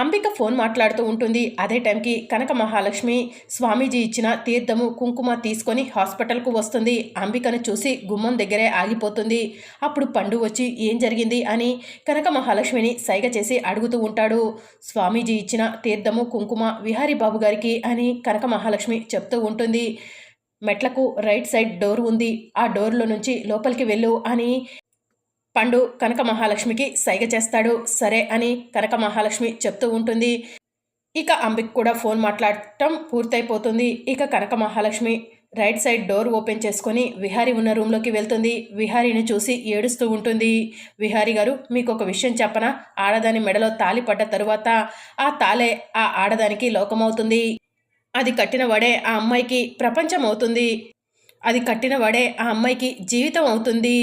Ambika phone మాట్లాడుతూ ఉంటుంది. అదే టైంకి కనక మహాలక్ష్మి స్వామీజీ ఇచ్చిన తీర్థము కుంకుమ తీసుకొని హాస్పిటల్కు వస్తుంది. అంబికను చూసి గుమ్మం దగ్గరే ఆగిపోతుంది. అప్పుడు పండు వచ్చి ఏం జరిగింది? అని కనక మహాలక్ష్మిని సైగ చేసి అడుగుతూ ఉంటాడు. స్వామీజీ ఇచ్చిన తీర్థము కుంకుమ విహారీ బాబు గారికి అని కనక మహాలక్ష్మి చెప్తూ ఉంటుంది. మెట్లకు రైట్ సైడ్ డోర్ ఉంది. ఆ డోర్లో నుంచి లోపలికి వెళ్ళు అని పండు కనక మహాలక్ష్మికి సైగ చేస్తాడు. సరే అని కనక మహాలక్ష్మి చెప్తూ ఉంటుంది. ఇక అంబిక్ కూడా ఫోన్ మాట్లాడటం పూర్తయిపోతుంది. ఇక Kanaka Mahalakshmi right side door open చేసుకొని విహారీ ఉన్న రూమ్లోకి వెళ్తుంది. విహారీని చూసి ఏడుస్తూ ఉంటుంది. విహారీ గారు మీకు ఒక విషయం చెప్పనా? ఆడదాని మెడలో తాలి పడ్డ తరువాత ఆ తాలే ఆ ఆడదానికి లోకమవుతుంది. అది కట్టిన వడే ఆ అమ్మాయికి ప్రపంచం అవుతుంది అది కట్టిన వడే ఆ అమ్మాయికి జీవితం అవుతుంది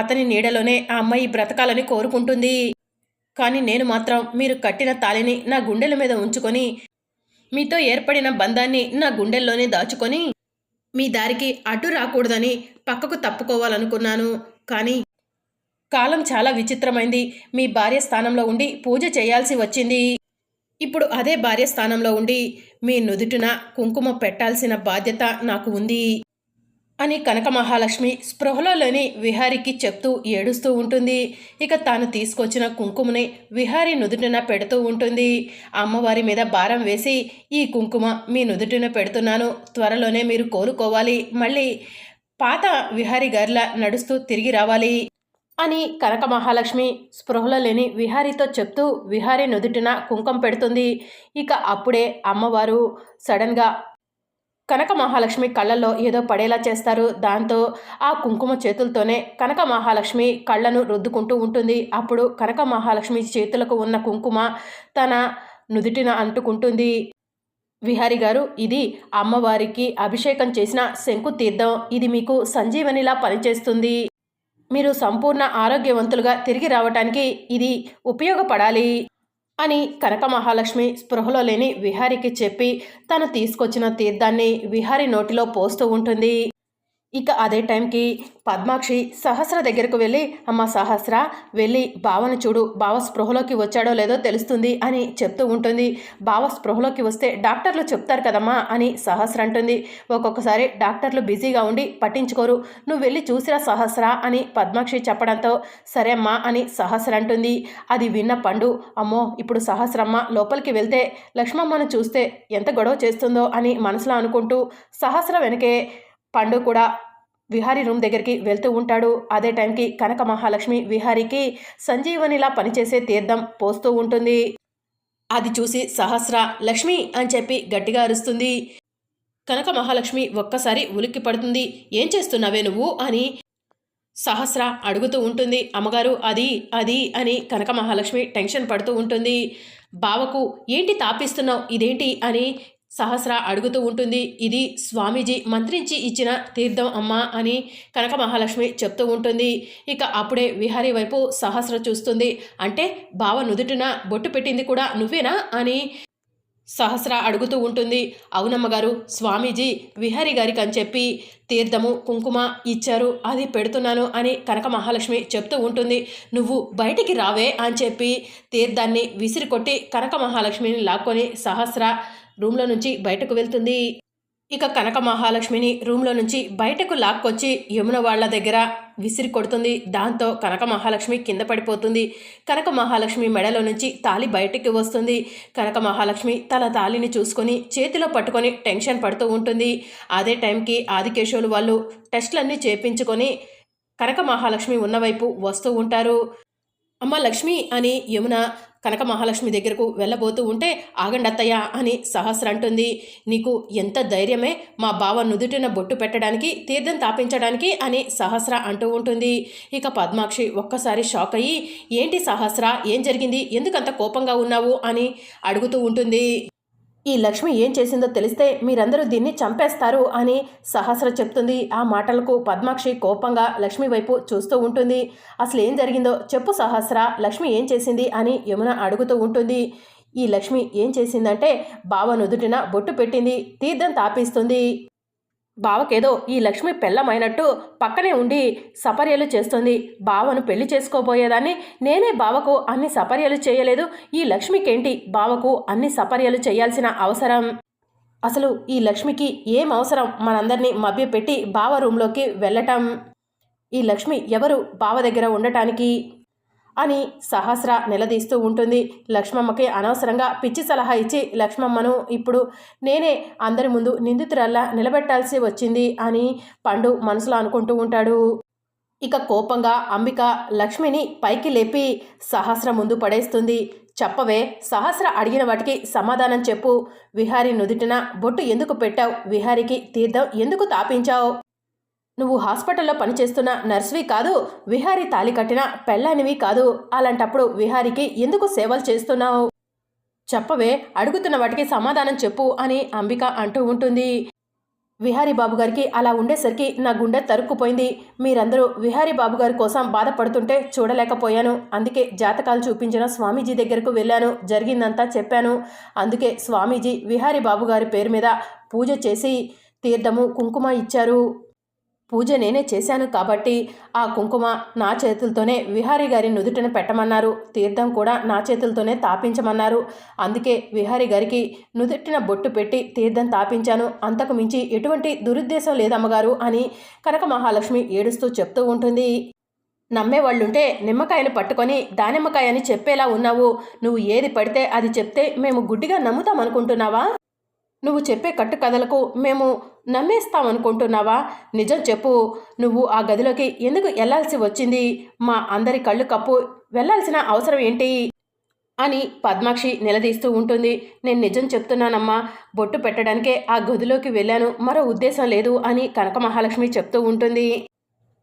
అతని నీడలోనే ఆ అమ్మాయి బ్రతకాలని కోరుకుంటుంది. కానీ నేను మాత్రం మీరు కట్టిన తాళిని నా గుండెల మీద ఉంచుకొని మీతో ఏర్పడిన బంధాన్ని నా గుండెల్లోనే దాచుకొని మీ దారికి అడ్డు రాకూడదని పక్కకు తప్పుకోవాలనుకున్నాను. కానీ కాలం చాలా విచిత్రమైంది. మీ భార్య స్థానంలో ఉండి పూజ చేయాల్సి వచ్చింది. ఇప్పుడు అదే భార్య స్థానంలో ఉండి మీ నుదుటిన కుంకుమ పెట్టాల్సిన బాధ్యత నాకు ఉంది. అని కనక మహాలక్ష్మి స్పృహలో లేని విహారికి చెప్తూ ఏడుస్తూ ఉంటుంది. ఇక తాను తీసుకొచ్చిన కుంకుమని విహారి నుదుటిన పెడుతూ ఉంటుంది. అమ్మవారి మీద భారం వేసి ఈ కుంకుమ మీ నుదుటిన పెడుతున్నాను. త్వరలోనే మీరు కోలుకోవాలి. మళ్ళీ పాత విహారి గారిలా నడుస్తూ తిరిగి రావాలి అని కనక మహాలక్ష్మి స్పృహలో లేని విహారీతో చెప్తూ విహారీ నుదుటిన కుంకం పెడుతుంది. ఇక అప్పుడే అమ్మవారు సడన్గా కనక మహాలక్ష్మి కళ్ళల్లో ఏదో పడేలా చేస్తారు. దాంతో ఆ కుంకుమ చేతులతోనే కనక మహాలక్ష్మి కళ్ళను రుద్దుకుంటూ ఉంటుంది. అప్పుడు కనక మహాలక్ష్మి చేతులకు ఉన్న కుంకుమ తన నుదుటిన అంటుకుంటుంది. విహారి గారు ఇది అమ్మవారికి అభిషేకం చేసిన శంకు తీర్థం. ఇది మీకు సంజీవనిలా పనిచేస్తుంది. మీరు సంపూర్ణ ఆరోగ్యవంతులుగా తిరిగి రావటానికి ఇది ఉపయోగపడాలి. అని కనక మహాలక్ష్మి స్పృహలో లేని విహారికి చెప్పి తను తీసుకొచ్చిన తీర్థాన్ని విహారి నోటిలో పోస్తూ ఉంటుంది. ఇక అదే టైంకి పద్మాక్షి సహస్ర దగ్గరకు వెళ్ళి అమ్మ సహస్ర వెళ్ళి బావను చూడు. బావ స్పృహలోకి వచ్చాడో లేదో తెలుస్తుంది అని చెప్తూ ఉంటుంది. బావ స్పృహలోకి వస్తే డాక్టర్లు చెప్తారు కదమ్మా అని సహస్ర అంటుంది. ఒక్కొక్కసారి డాక్టర్లు బిజీగా ఉండి పట్టించుకోరు. నువ్వు వెళ్ళి చూసిరా సహస్ర అని పద్మాక్షి చెప్పడంతో సరే అమ్మా అని సహస్ర అంటుంది. అది విన్న పండు అమ్మో ఇప్పుడు సహస్రమ్మ లోపలికి వెళ్తే లక్ష్మమ్మను చూస్తే ఎంత గొడవ చేస్తుందో అని మనసులో అనుకుంటూ సహస్ర వెనకే పండు కూడా విహారీ రూమ్ దగ్గరికి వెళ్తూ ఉంటాడు. అదే టైంకి కనక మహాలక్ష్మి విహారీకి సంజీవనిలా పనిచేసే తీర్థం పోస్తూ ఉంటుంది. అది చూసి సహస్ర లక్ష్మి అని చెప్పి గట్టిగా అరుస్తుంది. కనక మహాలక్ష్మి ఒక్కసారి ఉలిక్కి పడుతుంది. ఏం చేస్తున్నావే నువ్వు? అని సహస్ర అడుగుతూ ఉంటుంది. అమ్మగారు అది అది అని కనక మహాలక్ష్మి టెన్షన్ పడుతూ ఉంటుంది. బావకు ఏంటి తాపిస్తున్నావు? ఇదేంటి? అని సహస్ర అడుగుతూ ఉంటుంది. ఇది స్వామీజీ మంత్రించి ఇచ్చిన తీర్థం అమ్మ అని కనక మహాలక్ష్మి చెప్తూ ఉంటుంది. ఇక అప్పుడే విహారీ వైపు సహస్ర చూస్తుంది. అంటే బావ నుదుటిన బొట్టు పెట్టింది కూడా నువ్వేనా అని సహస్ర అడుగుతూ ఉంటుంది. అవునమ్మగారు స్వామీజీ విహారి గారికి అని చెప్పి తీర్థము కుంకుమ ఇచ్చారు. అది పెడుతున్నాను అని కనక మహాలక్ష్మి చెప్తూ ఉంటుంది. నువ్వు బయటికి రావే అని చెప్పి తీర్థాన్ని విసిరి కొట్టి కనక మహాలక్ష్మిని లాక్కొని సహస్ర రూమ్లో నుంచి బయటకు వెళ్తుంది. ఇక కనక మహాలక్ష్మిని రూమ్లో నుంచి బయటకు లాక్కొచ్చి యమున వాళ్ళ దగ్గర విసిరి కొడుతుంది. దాంతో కనక మహాలక్ష్మి కింద పడిపోతుంది. కనక మహాలక్ష్మి మెడలో నుంచి తాలి బయటికి వస్తుంది. కనక మహాలక్ష్మి తన తాలిని చూసుకొని చేతిలో పట్టుకొని టెన్షన్ పడుతూ ఉంటుంది. అదే టైంకి ఆదికేశవులు వాళ్ళు టెస్టులన్నీ చేపించుకొని కనక మహాలక్ష్మి ఉన్నవైపు వస్తూ ఉంటారు. అమ్మ లక్ష్మి అని యమున కనక మహాలక్ష్మి దగ్గరకు వెళ్ళబోతూ ఉంటే ఆగండత్తయ్య అని సహస్ర అంటుంది. నీకు ఎంత ధైర్యమే మా బావ నుదుటిన బొట్టు పెట్టడానికి తీర్థం తాపించడానికి అని సహస్ర అంటూ ఉంటుంది. ఇక పద్మాక్షి ఒక్కసారి షాక్ అయ్యి ఏంటి సహస్ర? ఏం జరిగింది? ఎందుకంత కోపంగా ఉన్నావు? అని అడుగుతూ ఉంటుంది. ఈ లక్ష్మి ఏం చేసిందో తెలిస్తే మీరందరూ దీన్ని చంపేస్తారు అని సహస్ర చెప్తుంది. ఆ మాటలకు పద్మాక్షి కోపంగా లక్ష్మి వైపు చూస్తూ ఉంటుంది. అసలు ఏం జరిగిందో చెప్పు సహస్ర లక్ష్మి ఏం చేసింది అని యమున అడుగుతూ ఉంటుంది. ఈ లక్ష్మి ఏం చేసిందంటే బావ నుదుటిన బొట్టు పెట్టింది తీర్థం తాపిస్తుంది. బావకేదో ఈ లక్ష్మి పెళ్ళమైనట్టు పక్కనే ఉండి సపర్యలు చేస్తుంది. బావను పెళ్ళి చేసుకోబోయేదాన్ని నేనే బావకు అన్ని సపర్యలు చేయలేదు. ఈ లక్ష్మికేంటి బావకు అన్ని సపర్యలు చేయాల్సిన అవసరం? అసలు ఈ లక్ష్మికి ఏం అవసరం? మనందరినీ మభ్యపెట్టి బావ రూంలోకి వెళ్ళటం. ఈ లక్ష్మి ఎవరు? బావ దగ్గర ఉండటానికి అని సహస్ర నిలదీస్తూ ఉంటుంది. లక్ష్మమ్మకి అనవసరంగా పిచ్చి సలహా ఇచ్చి లక్ష్మమ్మను ఇప్పుడు నేనే అందరి ముందు నిందితురల్లా నిలబెట్టాల్సి వచ్చింది అని పండు మనసులో అనుకుంటూ ఉంటాడు. ఇక కోపంగా అంబిక లక్ష్మిని పైకి లేపి సహస్ర ముందు పడేస్తుంది. చెప్పవే సహస్ర అడిగిన వాటికి సమాధానం చెప్పు. విహారి నుదుటిన బొట్టు ఎందుకు పెట్టావు? విహారికి తీర్థం ఎందుకు తాపించావు? నువ్వు హాస్పిటల్లో పనిచేస్తున్న నర్సువి కాదు విహారీ తాలి కట్టిన పెళ్ళానివి కాదు. అలాంటప్పుడు విహారికి ఎందుకు సేవలు చేస్తున్నావు? చెప్పవే అడుగుతున్న వాటికి సమాధానం చెప్పు అని అంబిక అంటూ ఉంటుంది. విహారీ బాబు గారికి అలా ఉండేసరికి నా గుండె తరుక్కుపోయింది. మీరందరూ విహారీ బాబు గారి కోసం బాధపడుతుంటే చూడలేకపోయాను. అందుకే జాతకాలు చూపించిన స్వామీజీ దగ్గరకు వెళ్ళాను. జరిగిందంతా చెప్పాను. అందుకే స్వామీజీ విహారీ బాబు గారి పేరు మీద పూజ చేసి తీర్థము కుంకుమ ఇచ్చారు. పూజ నేనే చేశాను కాబట్టి ఆ కుంకుమ నా చేతులతోనే విహారీ గారి నుదుటను పెట్టమన్నారు. తీర్థం కూడా నా చేతులతోనే తాపించమన్నారు. అందుకే విహారీ గారికి నుదుటిన బొట్టు పెట్టి తీర్థం తాపించాను. అంతకు మించి ఎటువంటి దురుద్దేశం లేదమ్మగారు అని కనక మహాలక్ష్మి ఏడుస్తూ చెప్తూ ఉంటుంది. నమ్మేవాళ్ళుంటే నిమ్మకాయను పట్టుకొని దానిమ్మకాయ అని చెప్పేలా ఉన్నావు. నువ్వు ఏది పడితే అది చెప్తే మేము గుడ్డిగా నమ్ముతాం అనుకుంటున్నావా నువ్వు చెప్పే కట్టు కథలకు మేము నమ్మేస్తామనుకుంటున్నావా? నిజం చెప్పు. నువ్వు ఆ గదిలోకి ఎందుకు వెళ్ళాల్సి వచ్చింది? మా అందరి కళ్ళు కప్పు. వెళ్ళాల్సిన అవసరం ఏంటి? అని పద్మాక్షి నిలదీస్తూ ఉంటుంది. నేను నిజం చెప్తున్నానమ్మా. బొట్టు పెట్టడానికే ఆ గదిలోకి వెళ్ళాను. మరో ఉద్దేశం లేదు అని కనక మహాలక్ష్మి చెప్తూ ఉంటుంది.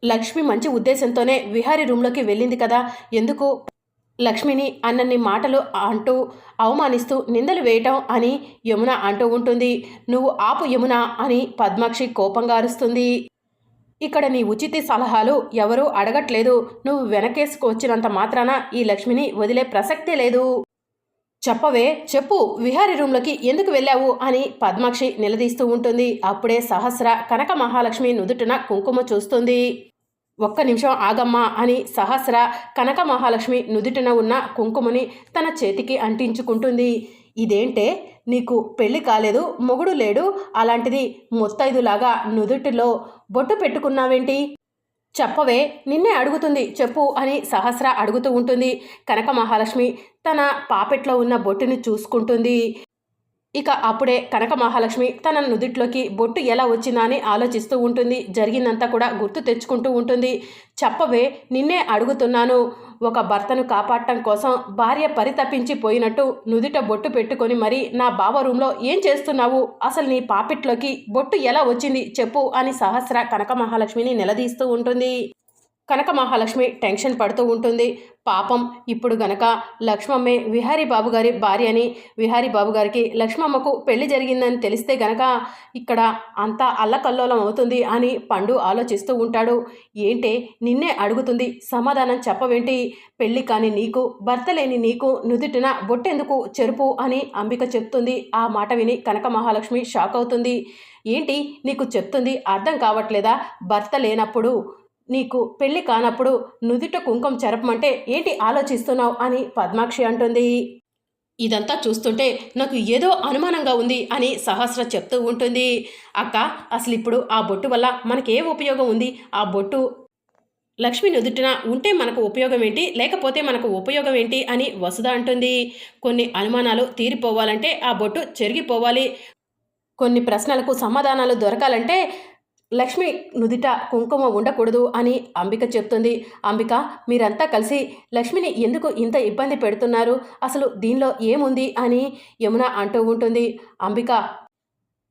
లక్ష్మి మంచి ఉద్దేశంతోనే విహారీ రూమ్లోకి వెళ్ళింది కదా. ఎందుకు? లక్ష్మిని అన్నన్ని మాటలు అంటూ అవమానిస్తూ నిందలు వేయటం అని యమున అంటూ ఉంటుంది. నువ్వు ఆపు యమున అని పద్మాక్షి కోపంగా అరుస్తుంది. ఇక్కడ నీ ఉచిత సలహాలు ఎవరూ అడగట్లేదు. నువ్వు వెనకేసుకు వచ్చినంత మాత్రాన ఈ లక్ష్మిని వదిలే ప్రసక్తే లేదు. చెప్పవే చెప్పు విహారీ రూమ్లోకి ఎందుకు వెళ్ళావు అని పద్మాక్షి నిలదీస్తూ ఉంటుంది. అప్పుడే సహస్ర కనక మహాలక్ష్మి నుదుటిన కుంకుమ చూస్తుంది. ఒక్క నిమిషం ఆగమ్మా అని సహస్ర కనక మహాలక్ష్మి నుదుటిన ఉన్న కుంకుమని తన చేతికి అంటించుకుంటుంది. ఇదేంటే? నీకు పెళ్ళి కాలేదు మొగుడు లేడు అలాంటిది ముత్తైదులాగా నుదుటిలో బొట్టు పెట్టుకున్నావేంటి? చెప్పవే నిన్నే అడుగుతుంది చెప్పు అని సహస్ర అడుగుతూ ఉంటుంది. కనక మహాలక్ష్మి తన పాపెట్లో ఉన్న బొట్టుని చూసుకుంటుంది. ఇక అప్పుడే కనక మహాలక్ష్మి తన నుదిట్లోకి బొట్టు ఎలా వచ్చిందా అని ఆలోచిస్తూ ఉంటుంది. జరిగిందంతా కూడా గుర్తు తెచ్చుకుంటూ ఉంటుంది. చెప్పవే నిన్నే అడుగుతున్నాను. ఒక భర్తను కాపాడటం కోసం భార్య పరితపించి పోయినట్టు నుదిట బొట్టు పెట్టుకొని మరి నా బావ రూమ్లో ఏం చేస్తున్నావు? అసలు నీ పాపిట్లోకి బొట్టు ఎలా వచ్చింది చెప్పు అని సహస్ర కనక మహాలక్ష్మిని నిలదీస్తూ ఉంటుంది. కనక మహాలక్ష్మి టెన్షన్ పడుతూ ఉంటుంది. పాపం ఇప్పుడు గనక లక్ష్మమ్మే విహారీ బాబు గారి భార్య అని విహారీ బాబు గారికి లక్ష్మమ్మకు పెళ్ళి జరిగిందని తెలిస్తే గనక ఇక్కడ అంతా అల్లకల్లోలం అవుతుంది అని పండు ఆలోచిస్తూ ఉంటాడు. ఏంటే నిన్నే అడుగుతుంది సమాధానం చెప్పవేంటి? పెళ్ళి కాని నీకు భర్త లేని నీకు నుదుటిన బొట్టెందుకు చెరుపు అని అంబిక చెప్తుంది. ఆ మాట విని కనక మహాలక్ష్మి షాక్ అవుతుంది. ఏంటి నీకు చెప్తుంది అర్థం కావట్లేదా? భర్త లేనప్పుడు నీకు పెళ్ళి కానప్పుడు నుదిట కుంకం చెరపమంటే ఏంటి ఆలోచిస్తున్నావు అని పద్మాక్షి అంటుంది. ఇదంతా చూస్తుంటే నాకు ఏదో అనుమానంగా ఉంది అని సహస్ర చెప్తూ ఉంటుంది. అక్క అసలు ఇప్పుడు ఆ బొట్టు వల్ల మనకే ఉపయోగం ఉంది. ఆ బొట్టు లక్ష్మి నుదుటిన ఉంటే మనకు ఉపయోగం ఏంటి లేకపోతే మనకు ఉపయోగం ఏంటి అని వసుధ అంటుంది. కొన్ని అనుమానాలు తీరిపోవాలంటే ఆ బొట్టు చెరిగిపోవాలి. కొన్ని ప్రశ్నలకు సమాధానాలు దొరకాలంటే లక్ష్మి నుదిట కుంకుమ ఉండకూడదు అని అంబిక చెప్తుంది. అంబిక మీరంతా కలిసి లక్ష్మిని ఎందుకు ఇంత ఇబ్బంది పెడుతున్నారు? అసలు దీనిలో ఏముంది అని యమున అంటూ ఉంటుంది. అంబిక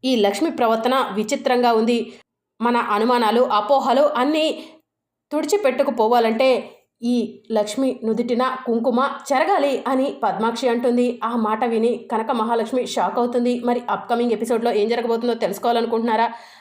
ఈ లక్ష్మి ప్రవర్తన విచిత్రంగా ఉంది. మన అనుమానాలు అపోహలు అన్నీ తుడిచిపెట్టుకుపోవాలంటే ఈ లక్ష్మి నుదిటిన కుంకుమ చెరగాలి అని పద్మాక్షి అంటుంది. ఆ మాట విని కనక మహాలక్ష్మి షాక్ అవుతుంది. మరి అప్కమింగ్ ఎపిసోడ్లో ఏం జరగబోతుందో తెలుసుకోవాలనుకుంటున్నారా?